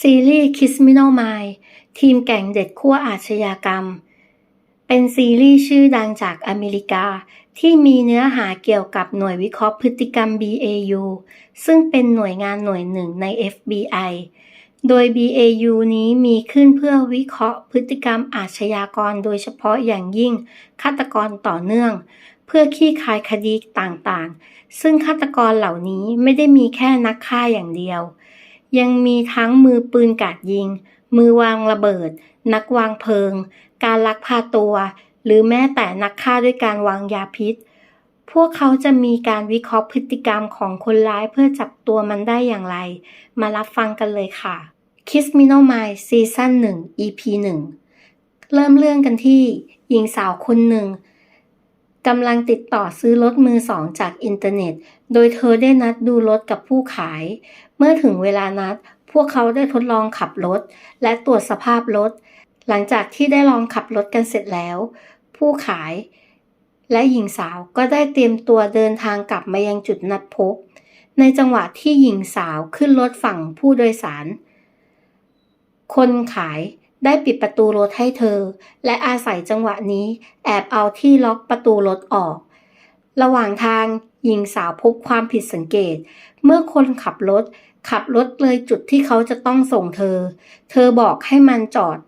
ซีรีส์ Criminal Mind ทีมแก่งเด็ดขั้วอาชญากรรม เป็นซีรีส์ชื่อดังจากอเมริกา ที่มีเนื้อหาเกี่ยวกับหน่วยวิเคราะห์พฤติกรรม BAU ซึ่งเป็นหน่วยงานหน่วยหนึ่งใน FBI โดย BAU นี้มีขึ้นเพื่อวิเคราะห์พฤติกรรมอาชญากรโดยเฉพาะอย่างยิ่งฆาตกรต่อเนื่อง เพื่อคลี่คายคดีต่างๆ ซึ่งฆาตกรเหล่านี้ไม่ได้มีแค่นักฆ่าอย่างเดียว ยังมีทั้งมือปืนกาดยิง มือวางระเบิด นักวางเพลิง การลักพาตัว หรือแม้แต่นักฆ่าด้วยการวางยาพิษ พวกเขาจะมีการวิเคราะห์พฤติกรรมของคนร้ายเพื่อจับตัวมันได้อย่างไร มารับฟังกันเลยค่ะ Kiss m i n o m i ซีซั่น1 EP 1 เริ่มเรื่องกันที่หญิงสาวคนหนึ่ง กำลังติดต่อซื้อรถมือสองจากอินเทอร์เน็ต โดยเธอได้นัดดูรถกับผู้ขาย เมื่อถึงเวลานัด พวกเขาได้ทดลองขับรถ และตรวจสภาพรถ หลังจากที่ได้ลองขับรถกันเสร็จแล้ว ผู้ขาย และหญิงสาวก็ได้เตรียมตัวเดินทางกลับมายังจุดนัดพบ ในจังหวะที่หญิงสาวขึ้นรถฝั่งผู้โดยสาร คนขาย ได้ปิดประตูรถให้เธอ และอาศัยจังหวะนี้แอบเอาที่ล็อกประตูรถออก ระหว่างทางหญิงสาวพบความผิดสังเกต เมื่อคนขับรถ ขับรถเลยจุดที่เขาจะต้องส่งเธอ เธอบอกให้มันจอด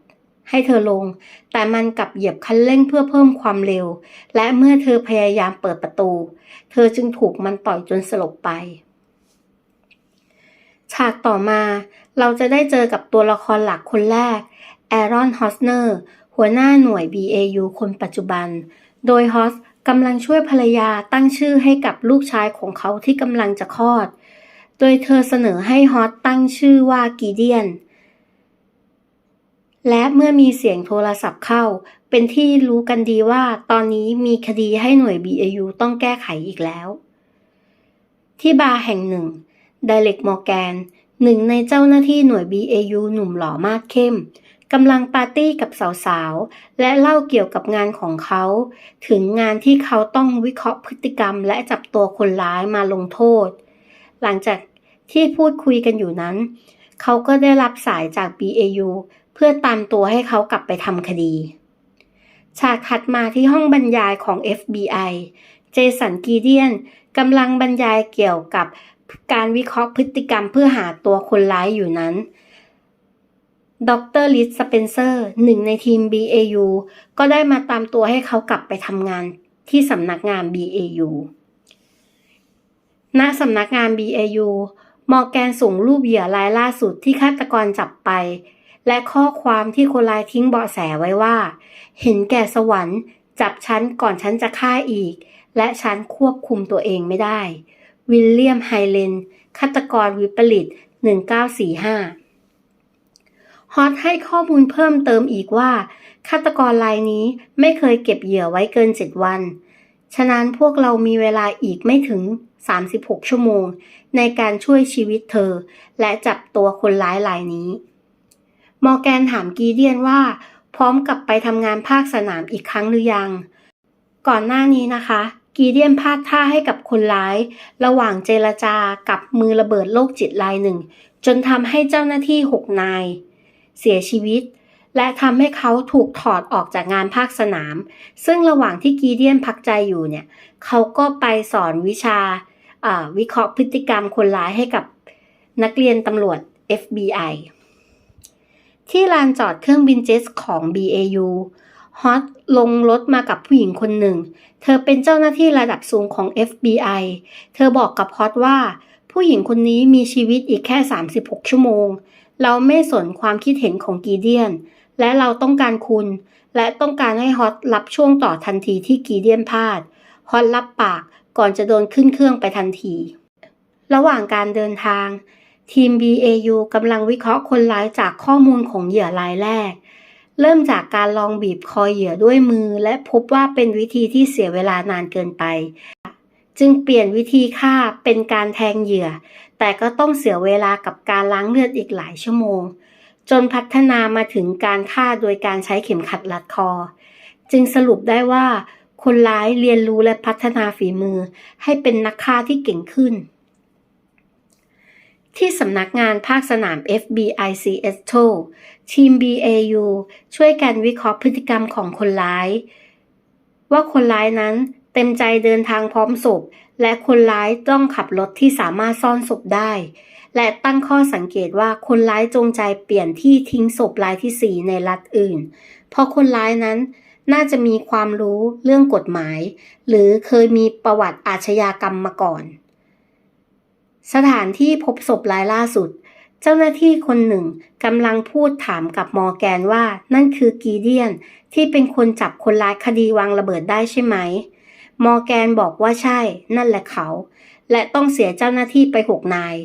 ให้เธอลง แต่มันกลับเหยียบคันเร่งเพื่อเพิ่มความเร็ว และเมื่อเธอพยายามเปิดประตู เธอจึงถูกมันต่อยจนสลบไปฉากต่อมาเราจะได้เจอกับตัวละครหลักคนแรก แอรอนฮอสเนอร์ หัวหน้าหน่วย BAU คนปัจจุบัน โดยฮอสกำลังช่วยภรรยาตั้งชื่อให้กับลูกชายของเขาที่กำลังจะคลอด โดยเธอเสนอให้ฮอสตั้งชื่อว่ากีเดียน และเมื่อมีเสียงโทรศัพท์เข้า เป็นที่รู้กันดีว่าตอนนี้มีคดีให้หน่วย BAU ต้องแก้ไขอีกแล้ว ที่บาร์แห่งหนึ่งไดเล็กมอร์แกนหนึ่งในเจ้าหน้าที่หน่วย BAU หนุ่มหล่อมากเข้ม กำลังปาร์ตี้กับสาวๆ และเล่าเกี่ยวกับงานของเขา ถึงงานที่เขาต้องวิเคราะห์พฤติกรรม และจับตัวคนร้ายมาลงโทษ หลังจากที่พูดคุยกันอยู่นั้น เขาก็ได้รับสายจาก BAU เพื่อตามตัวให้เขากลับไปทำคดี ฉากถัดมาที่ห้องบรรยายของ FBI เจสันกีเดียนกำลังบรรยายเกี่ยวกับการวิเคราะห์พฤติกรรมเพื่อหาตัวคนร้ายอยู่นั้น ดรลิสสเปนเซอร์หนึ่งในทีม BAU ก็ได้มาตามตัวให้เขากลับไปทำงานที่สำนักงาน BAU ณสำนักงาน BAU มอร์แกนส่งรูปเหยื่อรายล่าสุดที่ฆาตกรจับไป และข้อความที่คนร้ายทิ้งเบาะแสไว้ว่า เห็นแก่สวรรค์ จับฉันก่อนฉันจะฆ่าอีก และฉันควบคุมตัวเองไม่ได้ วิลเลียมไฮเลนฆาตกรวิปริต1945 ฮอตให้ข้อมูลเพิ่มเติมอีกว่าฆาตกรรายนี้ไม่เคยเก็บเหยื่อไว้เกิน 7 วัน ฉะนั้นพวกเรามีเวลาอีกไม่ถึง 36 ชั่วโมง ในการช่วยชีวิตเธอ และจับตัวคนร้ายรายนี้ มอร์แกนถามกีเดียนว่า พร้อมกลับไปทำงานภาคสนามอีกครั้งหรือยัง ก่อนหน้านี้นะคะ กีเดียนพลาดท่าให้กับคนร้าย ระหว่างเจรจากับมือระเบิดโรคจิตรายหนึ่ง จนทำให้เจ้าหน้าที่หกนาย เสียชีวิต และทำให้เขาถูกถอดออกจากงานภาคสนาม ซึ่งระหว่างที่กีเดียนพักใจอยู่เนี่ยเขาก็ไปสอนวิชาวิเคราะห์พฤติกรรมคนร้ายให้กับนักเรียนตำรวจ FBI ที่ลานจอดเครื่องบินเจ็ตของ BAU ฮอตลงรถมากับผู้หญิงคนหนึ่ง เธอเป็นเจ้าหน้าที่ระดับสูงของ FBI เธอบอกกับฮอตว่า ผู้หญิงคนนี้มีชีวิตอีกแค่ 36 ชั่วโมง เราไม่สนความคิดเห็นของกีเดียน และเราต้องการคุณ และต้องการให้ฮอตรับช่วงต่อทันทีที่กีเดียนพลาด ฮอตรับปากก่อนจะโดนขึ้นเครื่องไปทันที ระหว่างการเดินทาง ทีม BAU กำลังวิเคราะห์คนร้ายจากข้อมูลของเหยื่อรายแรก เริ่มจากการลองบีบคอเหยื่อด้วยมือ และพบว่าเป็นวิธีที่เสียเวลานานเกินไป จึงเปลี่ยนวิธีฆ่าเป็นการแทงเหยื่อ แต่ก็ต้องเสียเวลากับการล้างเลือดอีกหลายชั่วโมง จนพัฒนามาถึงการฆ่าโดยการใช้เข็มขัดรัดคอ จึงสรุปได้ว่า คนร้ายเรียนรู้และพัฒนาฝีมือ ให้เป็นนักฆ่าที่เก่งขึ้น ที่สำนักงานภาคสนาม FBI Seattle ทีม BAU ช่วยกันวิเคราะห์พฤติกรรมของคนร้าย ว่าคนร้ายนั้น เต็มใจเดินทางพร้อมศพ และคนร้ายต้องขับรถที่สามารถซ่อนศพได้ และตั้งข้อสังเกตว่าคนร้ายจงใจเปลี่ยนที่ทิ้งศพรายที่ 4 ในรัฐอื่น เพราะคนร้ายนั้นน่าจะมีความรู้เรื่องกฎหมาย หรือเคยมีประวัติอาชญากรรมมาก่อน สถานที่พบศพรายล่าสุด เจ้าหน้าที่คนหนึ่งกำลังพูดถามกับมอแกนว่านั่นคือกีเดียนที่เป็นคนจับคนร้ายคดีวางระเบิดได้ใช่ไหม มอร์แกนบอกว่าใช่นั่นแหละเขา และต้องเสียเจ้าหน้าที่ไปหกนาย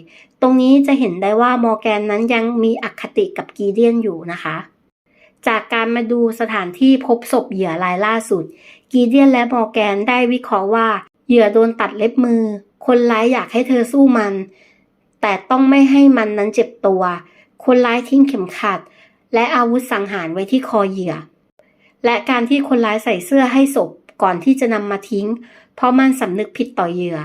ตรงนี้จะเห็นได้ว่ามอร์แกนนั้นยังมีอคติกับกีเดียนอยู่นะคะ จากการมาดูสถานที่พบศพเหยื่อรายล่าสุด กีเดียนและมอร์แกนได้วิเคราะห์ว่าเหยื่อโดนตัดเล็บมือ คนร้ายอยากให้เธอสู้มัน แต่ต้องไม่ให้มันนั้นเจ็บตัว คนร้ายทิ้งเข็มขัด และอาวุธสังหารไว้ที่คอเหยื่อ และการที่คนร้ายใส่เสื้อให้ศพ ก่อนที่จะนำมาทิ้ง เพราะมันสำนึกผิดต่อเหยื่อ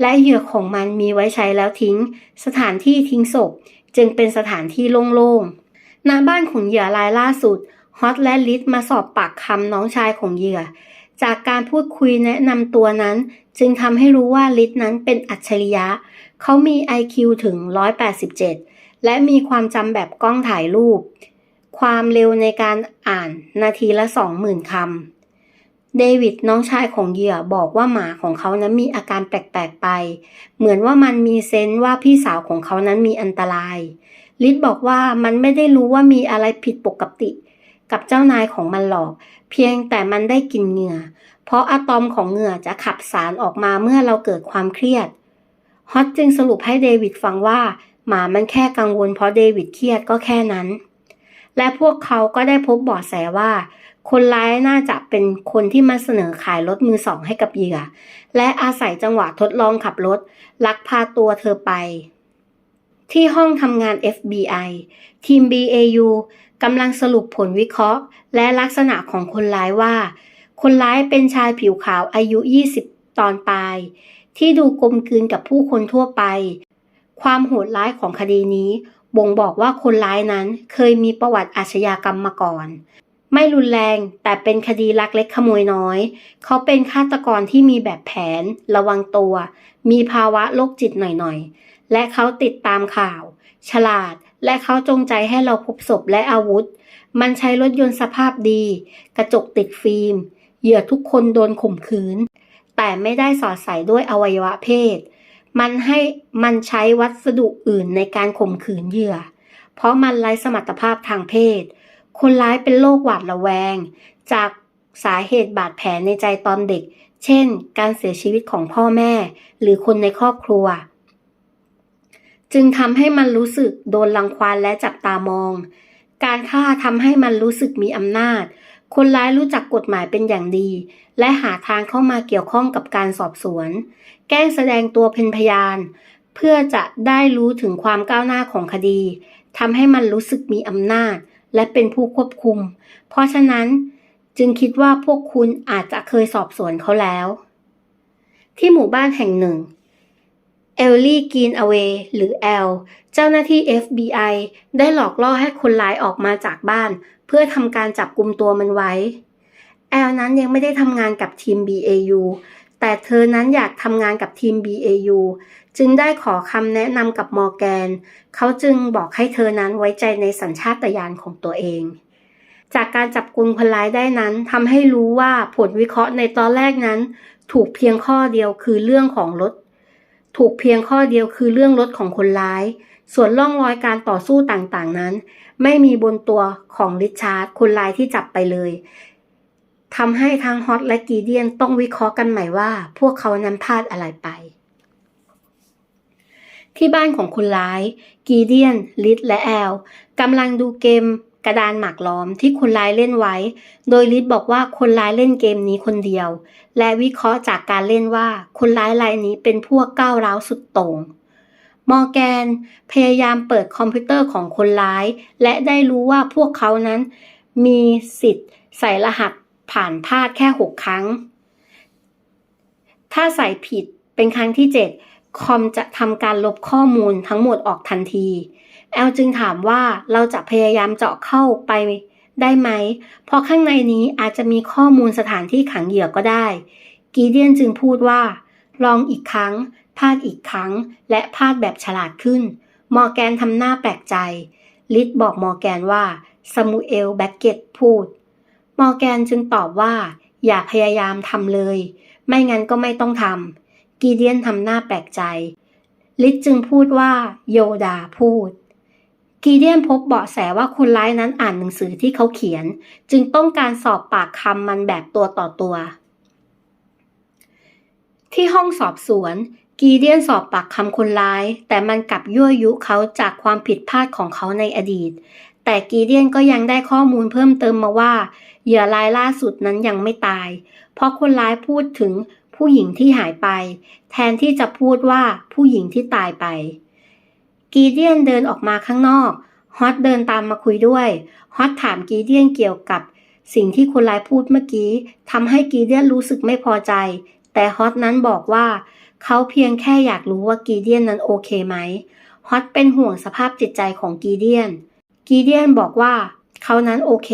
และเหยื่อของมันมีไว้ใช้แล้วทิ้ง สถานที่ทิ้งศพ จึงเป็นสถานที่โล่งๆณบ้านของเหยื่อรายล่าสุดฮอตและลิสมาสอบปากคำน้องชายของเหยื่อ จากการพูดคุยแนะนำตัวนั้น จึงทำให้รู้ว่าลิสนั้นเป็นอัจฉริยะ เขามี IQ ถึง 187 และมีความจำแบบกล้องถ่ายรูป ความเร็วในการอ่านนาทีละ 20,000คำ เดวิดน้องชายของเหยื่อบอกว่าหมาของเขานั้นมีอาการแปลกๆไป เหมือนว่ามันมีเซนส์ว่าพี่สาวของเขานั้นมีอันตราย ลิสบอกว่ามันไม่ได้รู้ว่ามีอะไรผิดปกติ กับเจ้านายของมันหรอก เพียงแต่มันได้กลินเหงื่อ เพราะอะตอมของเหงื่อจะขับสารออกมาเมื่อเราเกิดความเครียด ฮอตจึงสรุปให้เดวิดฟังว่า หมามันแค่กังวลเพราะเดวิดเครียดก็แค่นั้น และพวกเขาก็ได้พบเบาะแสว่า คนร้ายน่าจะเป็นคนที่มาเสนอขายรถมือสองให้กับเหยื่อ และอาศัยจังหวะทดลองขับรถ ลักพาตัวเธอไป ที่ห้องทำงาน FBI ทีม BAU กำลังสรุปผลวิเคราะห์ และลักษณะของคนร้ายว่า คนร้ายเป็นชายผิวขาวอายุ 20 ตอนปลาย ที่ดูกลมกลืนกับผู้คนทั่วไป ความโหดร้ายของคดีนี้บ่งบอกว่าคนร้ายนั้นเคยมีประวัติอาชญากรรมมาก่อน ไม่รุนแรงแต่เป็นคดีลักเล็กขโมยน้อย เขาเป็นฆาตกรที่มีแบบแผน ระวังตัว มีภาวะโรคจิตหน่อยๆ และเขาติดตามข่าว ฉลาดและเขาจงใจให้เราพบศพและอาวุธ มันใช้รถยนต์สภาพดี กระจกติดฟิล์ม เหยื่อทุกคนโดนข่มขืน แต่ไม่ได้สอดใส่ด้วยอวัยวะเพศ มันให้มันใช้วัสดุอื่นในการข่มขืนเหยื่อ เพราะมันไร้สมรรถภาพทางเพศ คนร้ายเป็นโรคหวาดระแวง จากสาเหตุบาดแผลในใจตอนเด็ก เช่น การเสียชีวิตของพ่อแม่ หรือคนในครอบครัว จึงทำให้มันรู้สึกโดนรังควานและจับตามอง การฆ่าทำให้มันรู้สึกมีอำนาจ คนร้ายรู้จักกฎหมายเป็นอย่างดี และหาทางเข้ามาเกี่ยวข้องกับการสอบสวน แกล้งแสดงตัวเป็นพยาน เพื่อจะได้รู้ถึงความก้าวหน้าของคดีทำให้มันรู้สึกมีอำนาจ และเป็นผู้ควบคุม เพราะฉะนั้นจึงคิดว่าพวกคุณอาจจะเคยสอบสวนเขาแล้ว ที่หมู่บ้านแห่งหนึ่งเอลลี่กีนอเวหรือแอลเจ้าหน้าที่ FBI ได้หลอกล่อให้คนร้ายออกมาจากบ้าน เพื่อทำการจับกลุ่มตัวมันไว้แอลนั้นยังไม่ได้ทำงานกับทีม BAU แต่เธอนั้นอยากทำงานกับทีม BAU จึงได้ขอคำแนะนำกับมอร์แกน เขาจึงบอกให้เธอนั้นไว้ใจในสัญชาตญาณของตัวเอง จากการจับกลุ่มคนร้ายได้นั้นทำให้รู้ว่าผลวิเคราะห์ในตอนแรกนั้น ถูกเพียงข้อเดียวคือเรื่องของรถ ถูกเพียงข้อเดียวคือเรื่องรถของคนร้าย ส่วนร่องรอยการต่อสู้ต่างๆนั้น ไม่มีบนตัวของริชาร์ดคนร้ายที่จับไปเลยทำให้ทั้งฮอตและกีเดียนต้องวิเคราะห์กันใหม่ว่า พวกเขานั้นพลาดอะไรไป ที่บ้านของคนร้าย กีเดียน ลิดและแอลกำลังดูเกมกระดานหมากล้อมที่คนร้ายเล่นไว้ โดยลิดบอกว่าคนร้ายเล่นเกมนี้คนเดียว และวิเคราะห์จากการเล่นว่าคนร้ายรายนี้เป็นพวกก้าวร้าวสุดโต่งมอร์แกน พยายามเปิดคอมพิวเตอร์ของคนร้าย และได้รู้ว่าพวกเขานั้น มีสิทธิ์ใส่รหัสผ่านพลาดแค่หกครั้ง ถ้าใส่ผิดเป็นครั้งที่เจ็ด คอมจะทำการลบข้อมูลทั้งหมดออกทันที แอลจึงถามว่าเราจะพยายามเจาะเข้าไปได้ไหม เพราะข้างในนี้อาจจะมีข้อมูลสถานที่ขังเหยื่อก็ได้ กีเดียนจึงพูดว่า ลองอีกครั้ง พลาดอีกครั้ง และพลาดแบบฉลาดขึ้น มอร์แกนทำหน้าแปลกใจ ลิดบอกมอร์แกนว่าซามูเอลแบ็กเก็ตพูด มอร์แกนจึงตอบว่า อย่าพยายามทำเลย ไม่งั้นก็ไม่ต้องทำ กีเดียนทำหน้าแปลกใจ ลิดจึงพูดว่าโยดาพูด กีเดียนพบเบาะแสว่าคนร้ายนั้นอ่านหนังสือที่เขาเขียน จึงต้องการสอบปากคำมันแบบตัวต่อตัว ที่ห้องสอบสวน กีเดียนสอบปากคำคนร้าย แต่มันกลับยั่วยุเขาจากความผิดพลาดของเขาในอดีต แต่กีเดียนก็ยังได้ข้อมูลเพิ่มเติมมาว่าเหยื่อรายล่าสุดนั้นยังไม่ตาย เพราะคนร้ายพูดถึง ผู้หญิงที่หายไป แทนที่จะพูดว่าผู้หญิงที่ตายไป กีเดียนเดินออกมาข้างนอก ฮอตเดินตามมาคุยด้วย ฮอตถามกีเดียนเกี่ยวกับสิ่งที่คนร้ายพูดเมื่อกี้ทำให้กีเดียนรู้สึกไม่พอใจ แต่ฮอตนั้นบอกว่า เขาเพียงแค่อยากรู้ว่ากีเดียนนั้นโอเคไหม ฮอตเป็นห่วงสภาพจิตใจของกีเดียน กีเดียนบอกว่า เขานั้นโอเค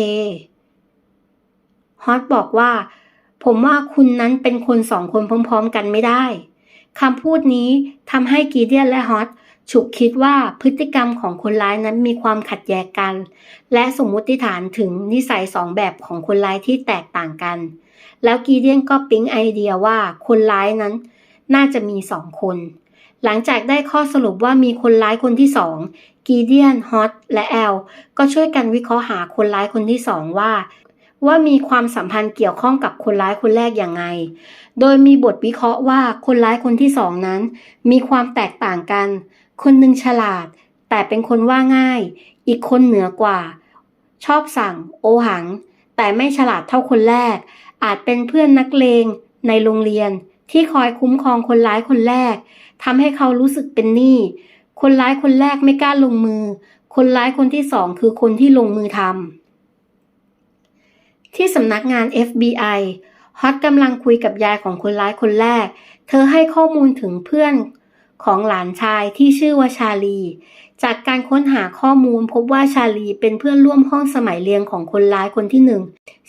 ฮอตบอกว่า ผมว่าคุณนั้นเป็นคนสองคนพร้อม ๆ กันไม่ได้คำพูดนี้ทำให้กีเดียนและฮอตฉุกคิดว่าพฤติกรรมของคนร้ายนั้นมีความขัดแย้งกัน และสมมุติฐานถึงนิสัยสองแบบของคนร้ายที่แตกต่างกัน แล้วกีเดียนก็ปิ๊งไอเดียว่าคนร้ายนั้น น่าจะมีสองคน หลังจากได้ข้อสรุปว่ามีคนร้ายคนที่สองกีเดียนฮอตและแอลก็ช่วยกันวิเคราะห์หาคนร้ายคนที่สองว่า ว่ามีความสัมพันธ์เกี่ยวข้องกับคนร้ายคนแรกอย่างไง โดยมีบทวิเคราะห์ว่าคนร้ายคนที่สองนั้น มีความแตกต่างกัน คนหนึ่งฉลาด แต่เป็นคนว่าง่าย อีกคนเหนือกว่า ชอบสั่ง โอหัง แต่ไม่ฉลาดเท่าคนแรก อาจเป็นเพื่อนนักเลงในโรงเรียนที่คอยคุ้มครองคนร้ายคนแรกทำให้เขารู้สึกเป็นหนี้ คนร้ายคนแรกไม่กล้าลงมือ คนร้ายคนที่สองคือคนที่ลงมือทำ ที่สำนักงาน FBI ฮอตกำลังคุยกับยายของคนร้ายคนแรก เธอให้ข้อมูลถึงเพื่อนของหลานชายที่ชื่อว่าชาลี จากการค้นหาข้อมูลพบว่าชาลีเป็นเพื่อนร่วมห้องสมัยเรียนของคนร้ายคนที่หนึ่ง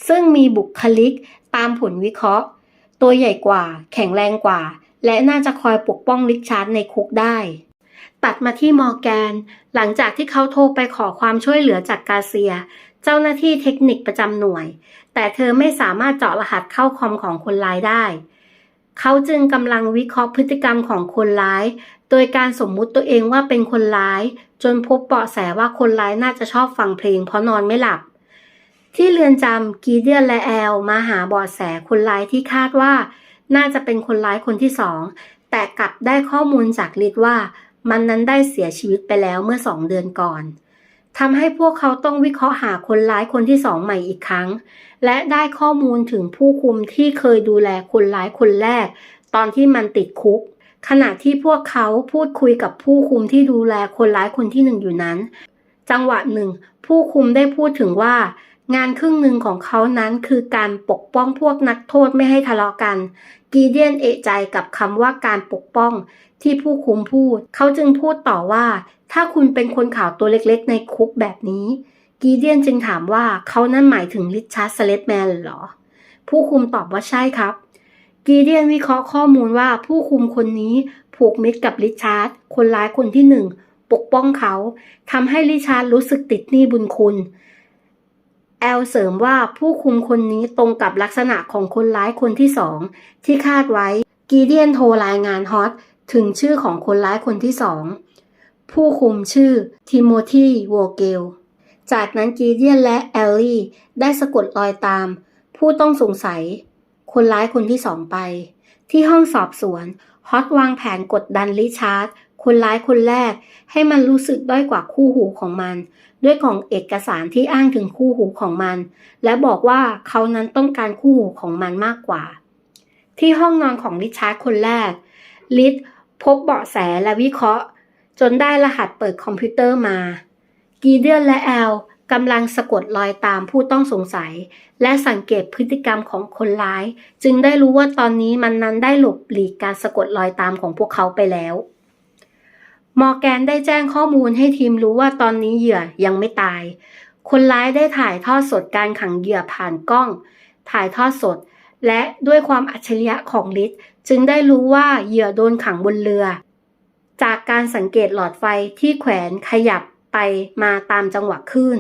ซึ่งมีบุคลิกตามผลวิเคราะห์ ตัวใหญ่กว่า แข็งแรงกว่า และน่าจะคอยปกป้องลิชาร์ดในคุกได้ ตัดมาที่มอร์แกน หลังจากที่เขาโทรไปขอความช่วยเหลือจากกาเซีย เจ้าหน้าที่เทคนิคประจำหน่วย แต่เธอไม่สามารถเจาะรหัสเข้าคอมของคนร้ายได้ เขาจึงกำลังวิเคราะห์พฤติกรรมของคนร้าย โดยการสมมุติตัวเองว่าเป็นคนร้าย จนพบเบาะแสว่าคนร้ายน่าจะชอบฟังเพลงเพราะนอนไม่หลับ ที่เรือนจำกีเดียนและแอลมาหาเบาะแสคนร้ายที่คาดว่า น่าจะเป็นคนร้ายคนที่สอง แต่กลับได้ข้อมูลจากลิดว่า มันนั้นได้เสียชีวิตไปแล้วเมื่อสองเดือนก่อน ทำให้พวกเขาต้องวิเคราะห์หาคนร้ายคนที่สองใหม่อีกครั้ง และได้ข้อมูลถึงผู้คุมที่เคยดูแลคนร้ายคนแรก ตอนที่มันติดคุก ขณะที่พวกเขาพูดคุยกับผู้คุมที่ดูแลคนร้ายคนที่หนึ่งอยู่นั้น จังหวะหนึ่ง ผู้คุมได้พูดถึงว่า งานครึ่งหนึ่งของเขานั้นคือการปกป้องพวกนักโทษไม่ให้ทะเลาะกัน กีเดียนเอะใจกับคำว่าการปกป้องที่ผู้คุมพูด เขาจึงพูดต่อว่า ถ้าคุณเป็นคนข่าวตัวเล็กๆ ในคุกแบบนี้ กีเดียนจึงถามว่าเขานั้นหมายถึงริชาร์ดสเลตแมนหรอ ผู้คุมตอบว่าใช่ครับ กีเดียนวิเคราะห์ข้อมูลว่าผู้คุมคนนี้ผูกมิตรกับริชาร์ดคนร้ายคนที่หนึ่งปกป้องเขาทำให้ริชาร์ดรู้สึกติดหนี้บุญคุณ แอลเสริมว่าผู้คุมคนนี้ตรงกับลักษณะของคนร้ายคนที่สองที่คาดไว้ กีเดียนโทรรายงานฮอตถึงชื่อของคนร้ายคนที่สอง ผู้คุมชื่อทิโมธีโวเกล จากนั้นกีเดียนและแอลลี่ได้สะกดรอยตาม ผู้ต้องสงสัย คนร้ายคนที่สองไป ที่ห้องสอบสวนฮอตวางแผนกดดันริชาร์ดคนร้ายคนแรกให้มันรู้สึกด้อยกว่าคู่หูของมัน ด้วยของเอกสารที่อ้างถึงคู่หูของมัน และบอกว่าเขานั้นต้องการคู่หูของมันมากกว่า ที่ห้องนอนของริชาร์ดคนแรกลิดพบเบาะแสและวิเคราะห์ จนได้รหัสเปิดคอมพิวเตอร์มา กีเดียนและแอลกำลังสะกดรอยตามผู้ต้องสงสัย และสังเกตพฤติกรรมของคนร้าย จึงได้รู้ว่าตอนนี้มันนั้นได้หลบหลีกการสะกดรอยตามของพวกเขาไปแล้ว มอร์แกนได้แจ้งข้อมูลให้ทีมรู้ว่าตอนนี้เหยื่อยังไม่ตาย คนร้ายได้ถ่ายทอดสดการขังเหยื่อผ่านกล้อง ถ่ายทอดสด และด้วยความอัจฉริยะของลิศจึงได้รู้ว่าเหยื่อโดนขังบนเรือ จากการสังเกตหลอดไฟที่แขวนขยับไปมาตามจังหวะคลื่น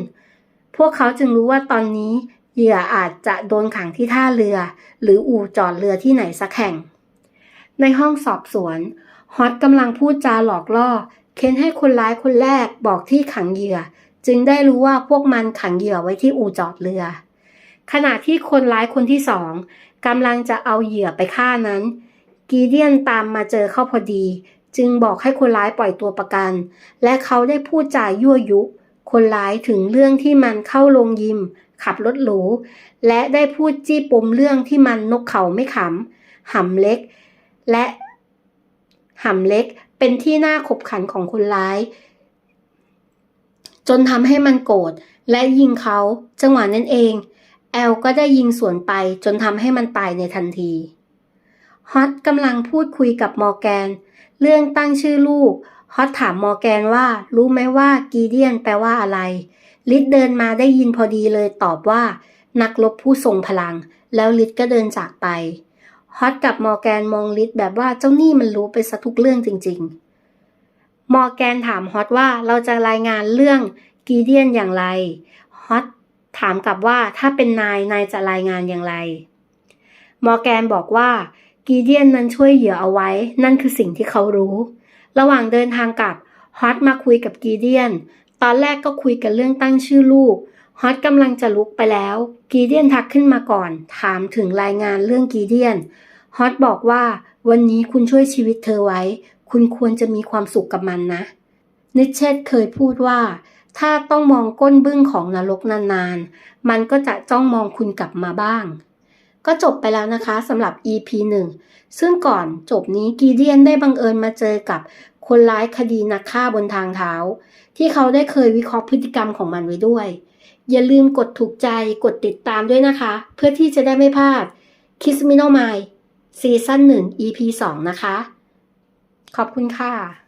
พวกเขาจึงรู้ว่าตอนนี้เหยื่ออาจจะโดนขังที่ท่าเรือ หรืออู่จอดเรือที่ไหนสักแห่ง ในห้องสอบสวนฮอตกำลังพูดจาหลอกล่อ เค้นให้คนร้ายคนแรกบอกที่ขังเหยื่อ จึงได้รู้ว่าพวกมันขังเหยื่อไว้ที่อู่จอดเรือ ขณะที่คนร้ายคนที่สองกำลังจะเอาเหยื่อไปฆ่านั้น กีเดียนตามมาเจอเข้าพอดี จึงบอกให้คนร้ายปล่อยตัวประกัน และเขาได้พูดจายั่วยุคนร้ายถึงเรื่องที่มันเข้าโรงยิม ขับรถหรู และได้พูดจี้ปมเรื่องที่มันนกเขาไม่ขำหำเล็ก และหำเล็กเป็นที่น่าขบขันของคนร้าย จนทำให้มันโกรธและยิงเขาจังหวะนั้นเอง แอลก็ได้ยิงสวนไปจนทำให้มันตายในทันทีฮอตกำลังพูดคุยกับมอร์แกน เรื่องตั้งชื่อลูก ฮอตถามมอร์แกนว่า รู้ไหมว่ากีเดียนแปลว่าอะไร ลิดเดินมาได้ยินพอดีเลยตอบว่า นักรบผู้ทรงพลัง แล้วลิดก็เดินจากไป ฮอตกับมอร์แกนมองลิดแบบว่าเจ้านี่มันรู้ไปซะทุกเรื่องจริง ๆ มอร์แกนถามฮอตว่าเราจะรายงานเรื่องกีเดียนอย่างไร ฮอตถามกลับว่าถ้าเป็นนายนายจะรายงานอย่างไร มอร์แกนบอกว่า กีเดียนนั้นช่วยเหยื่อเอาไว้ นั่นคือสิ่งที่เขารู้ ระหว่างเดินทางกลับฮอตมาคุยกับกีเดียน ตอนแรกก็คุยกันเรื่องตั้งชื่อลูกฮอตกำลังจะลุกไปแล้ว กีเดียนทักขึ้นมาก่อน ถามถึงรายงานเรื่องกีเดียนฮอตบอกว่าวันนี้คุณช่วยชีวิตเธอไว้ คุณควรจะมีความสุขกับมันนะ นิเชตเคยพูดว่า ถ้าต้องมองก้นบึ้งของนรกนานๆ มันก็จะจ้องมองคุณกลับมาบ้าง ก็จบไปแล้วนะคะสำหรับ EP 1 ซึ่งก่อนจบนี้กีเดียนได้บังเอิญมาเจอกับคนร้ายคดีนักฆ่าบนทางเท้า ที่เขาได้เคยวิเคราะห์พฤติกรรมของมันไว้ด้วย อย่าลืมกดถูกใจกดติดตามด้วยนะคะ เพื่อที่จะได้ไม่พลาด Kiss Me No Mai ซีซั่น1 EP 2 นะคะ ขอบคุณค่ะ